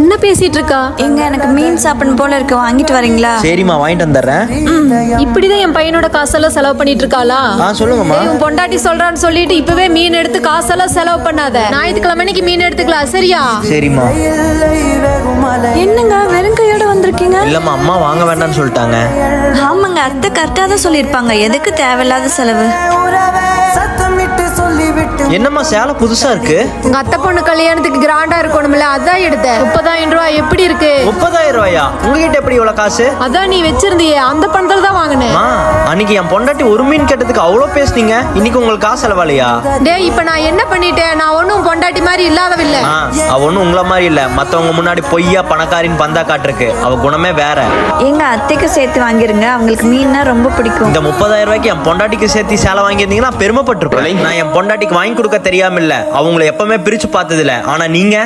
என்ன பேசிட்டு இருக்கா எங்க எனக்கு மீன் சாப்பிடணும் போல இருக்கு. வாங்கிட்டு வரீங்களா? சரிம்மா வாங்கிட்டு வந்துடுறேன். இப்படிதான் என் பையனோட காசெல்லாம் செலவு பண்ணிட்டு இருக்காளா ஆ சொல்லுங்கம்மா. உன் பொண்டாட்டி சொல்றான்னு சொல்லிட்டு இப்பவே மீன் எடுத்து காசெல்லாம் செலவு பண்ணாத. ஞாயிற்றுக்கிழமைக்கு மீன் எடுத்துக்கலாம் சரியா? சரிம்மா. என்னங்க வெறும் கையோட வந்திருக்கீங்க? இல்லம்மா அம்மா வாங்க வேண்டாம்னு சொல்லிட்டாங்க. ஆமாங்க அத்தை கரெக்டா தான் சொல்லியிருப்பாங்க. எதுக்கு தேவையில்லாத செலவு? என்னம்மா சேலை புதுசா இருக்கு? உங்க அத்தை பொண்ணு கல்யாணத்துக்கு கிராண்டா இருக்கணும்ல அதான் எடுத்தேன். முப்பதாயிரம் ரூபாய் எப்படி இருக்கு? முப்பதாயிரம் ரூபாயா? உங்ககிட்ட எப்படி இவ்வளவு காசு? அதான் நீ வச்சிருந்தியே அந்த பணத்துல தான் வாங்கினேன். அன்னைக்கு என் பொண்டாட்டி ஒரு மீன் கேட்டதுக்கு அவ்வளோ பேசுனீங்க இன்னைக்கு உங்களுக்கு காசு செலவாலையா டேய் இப்ப நான் என்ன பண்ணிட்டேன்? நான் ஒன்னும் மாதிரி இல்லாதவில்லை. ஆ அவ ஒன்றும் உங்கள மாதிரி இல்ல. மத்தவங்க முன்னாடி பொய்யா பணக்காரின்னு பந்தா காட்டிருக்கு அவ குணமே வேற. எங்க அத்தைக்கு சேர்த்து வாங்கிருங்க. அவங்களுக்கு மீன்னா ரொம்ப பிடிக்கும். இந்த முப்பதாயிரம் ரூபாய்க்கு என் பொண்டாட்டிக்கு சேர்த்து சேலை வாங்கியிருந்தீங்கன்னா பெருமைப்பட்டிருப்பேன். நான் என் பொண்டாட்டிக்கு வாங்கி கொடுக்க தெரியாம இல்ல. அவங்கள எப்பவுமே பிரிச்சு பார்த்தது இல்ல ஆனா நீங்க?